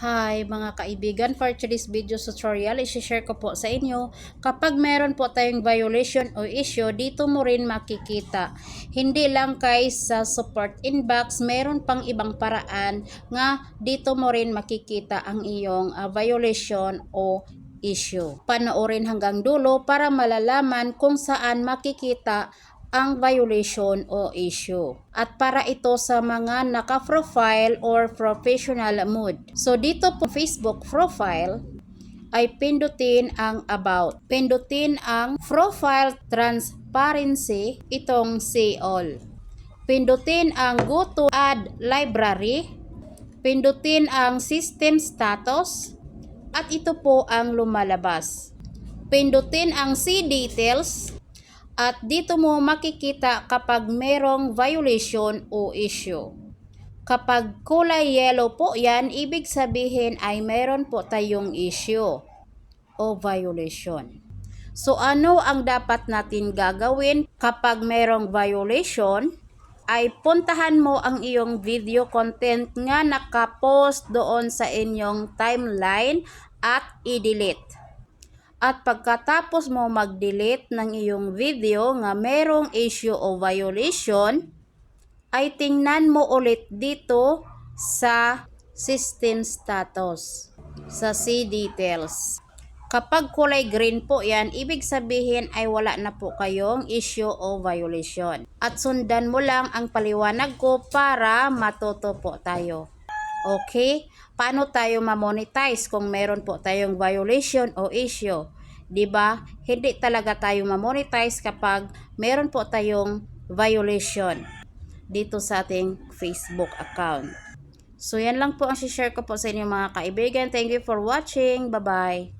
Hi mga kaibigan, for today's video tutorial, isi-share ko po sa inyo kapag meron po tayong violation o issue, dito mo rin makikita. Hindi lang kay sa support inbox, meron pang ibang paraan nga dito mo rin makikita ang iyong ah, violation o issue. Panoorin hanggang dulo para malalaman kung saan makikita ang violation o issue. At para ito sa mga naka-profile or professional mode. So dito po Facebook profile ay pindutin ang about. Pindutin ang profile transparency itong see all. Pindutin ang go to add library. Pindutin ang system status at ito po ang lumalabas. Pindutin ang see details at dito mo makikita kapag merong violation o issue. Kapag kulay yellow po yan, ibig sabihin ay meron po tayong issue o violation. So ano ang dapat natin gagawin kapag merong violation? Ay puntahan mo ang iyong video content nga nakapost doon sa inyong timeline at i-delete. At pagkatapos mo mag-delete ng iyong video nga merong issue o violation, ay tingnan mo ulit dito sa system status, sa see details. Kapag kulay green po yan, ibig sabihin ay wala na po kayong issue o violation. At sundan mo lang ang paliwanag ko para matuto po tayo. Okay? Paano tayo ma-monetize kung meron po tayong violation o issue? 'Di ba? Hindi talaga tayo ma-monetize kapag meron po tayong violation dito sa ating Facebook account. So yan lang po ang share ko po sa inyo mga kaibigan. Thank you for watching. Bye-bye.